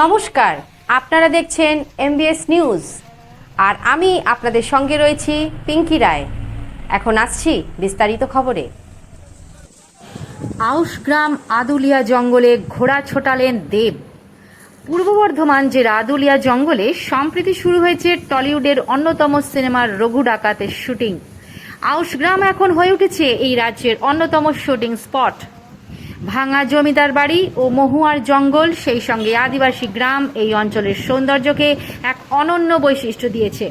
নমস্কার, আপনারা দেখছেন এমবিএস নিউজ আর আমি আপনাদের সঙ্গে রয়েছি পিঙ্কি রায়। এখন আসছি বিস্তারিত খবরে। আউশগ্রাম আদুলিয়া জঙ্গলে ঘোড়া ছোটালেন দেব। পূর্ব বর্ধমান জেলা আদুলিয়া জঙ্গলে সম্প্রতি শুরু হয়েছে টলিউডের অন্যতম সিনেমার রঘু ডাকাতের শুটিং। আউশগ্রাম এখন হয়ে উঠেছে এই রাজ্যের অন্যতম শুটিং স্পট। ভাঙা জমিদার বাড়ি ও মহুয়ার জঙ্গল, সেই সঙ্গে আদিবাসী গ্রাম এই অঞ্চলের সৌন্দর্যকে এক অনন্য বৈশিষ্ট্য দিয়েছে,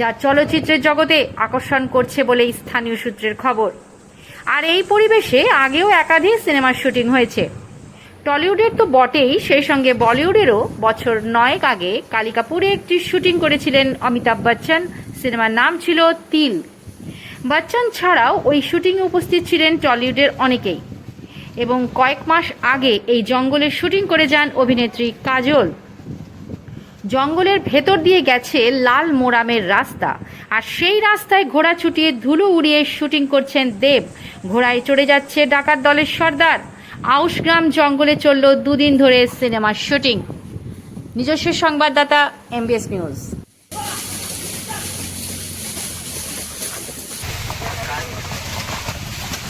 যা চলচ্চিত্রের জগতে আকর্ষণ করছে বলেই স্থানীয় সূত্রের খবর। আর এই পরিবেশে আগেও একাধিক সিনেমার শুটিং হয়েছে। টলিউডের তো বটেই, সেই সঙ্গে বলিউডেরও বছর নয়েক আগে কালিকাপুরে একটি শুটিং করেছিলেন অমিতাভ বচ্চন, সিনেমার নাম ছিল তিল। বচ্চন ছাড়াও ওই শুটিংয়ে উপস্থিত ছিলেন টলিউডের অনেকেই। এবং কয়েক মাস আগে এই জঙ্গলের শুটিং করে যান অভিনেত্রী কাজল। জঙ্গলের ভেতর দিয়ে গেছে লাল মোরামের রাস্তা। আর সেই রাস্তায় ঘোড়া ছুটিয়ে ধুলো উড়িয়ে শুটিং করছেন দেব। ঘোড়ায় চড়ে যাচ্ছে ডাকাত দলের সর্দার। আউশগ্রাম জঙ্গলে চলল দুদিন ধরে সিনেমার শুটিং। নিজস্ব সংবাদদাতা এমবিএস নিউজ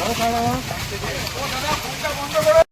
দাদা ফোনটা বন্ধ করো